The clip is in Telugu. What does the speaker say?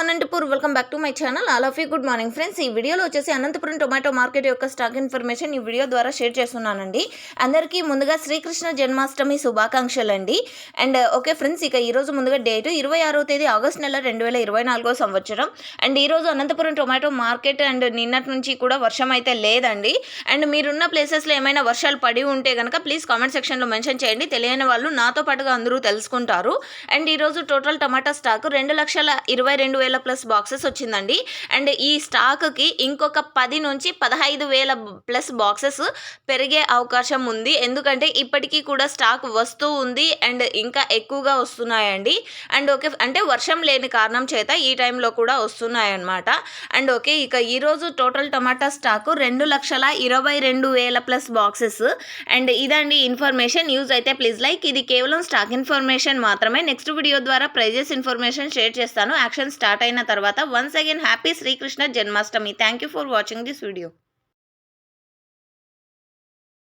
Anantapur welcome back to my channel all of you good morning friends ఈ వీడియోలో వచ్చేసి అనంతపురం టొమాటో మార్కెట్ యొక్క స్టాక్ ఇన్ఫర్మేషన్ ఈ వీడియో ద్వారా షేర్ చేస్తున్నానండి. అందరికీ ముందుగా శ్రీకృష్ణ జన్మాష్టమి శుభాకాంక్షలు అండి అండ్ ఓకే uh, ఫ్రెండ్స్ ఇక ఈరోజు ముందుగా డేట్ ఇరవై ఆరో తేదీ ఆగస్ట్ నెల రెండు వేల ఇరవై నాలుగో సంవత్సరం. అండ్ ఈరోజు అనంతపురం టొమాటో మార్కెట్ అండ్ నిన్నటి నుంచి కూడా వర్షం అయితే లేదండి. అండ్ మీరున్న ప్లేసెస్లో ఏమైనా వర్షాలు పడి ఉంటే కనుక ప్లీజ్ కామెంట్ సెక్షన్లో మెన్షన్ చేయండి. తెలియని వాళ్ళు నాతో పాటుగా అందరూ తెలుసుకుంటారు. అండ్ ఈరోజు టోటల్ టమాటా స్టాక్ రెండు లక్షల ఇరవై రెండు వేల ప్లస్ బాక్సెస్ వచ్చిందండి. అండ్ ఈ స్టాక్కి ఇంకొక పది నుంచి పదహైదు వేల ప్లస్ బాక్సెస్ పెరిగే అవకాశం ఉంది. ఎందుకంటే ఇప్పటికీ కూడా స్టాక్ వస్తూ ఉంది. అండ్ ఇంకా ఎక్కువగా వస్తున్నాయండి. అండ్ ఓకే అంటే వర్షం లేని కారణం చేత ఈ టైంలో కూడా వస్తున్నాయన్నమాట. అండ్ ఓకే ఇక ఈరోజు టోటల్ టమాటా స్టాకు రెండు లక్షల ఇరవై రెండు వేల ప్లస్ బాక్సెస్. అండ్ ఇదండి ఇన్ఫర్మేషన్. యూజ్ అయితే ప్లీజ్ లైక్. ఇది కేవలం స్టాక్ ఇన్ఫర్మేషన్ మాత్రమే. నెక్స్ట్ వీడియో ద్వారా ప్రైజెస్ ఇన్ఫర్మేషన్ షేర్ చేస్తాను. యాక్షన్ స్టార్ట్ అయిన తర్వాత once again happy Srikrishna Janmashtami. Thank you for watching this video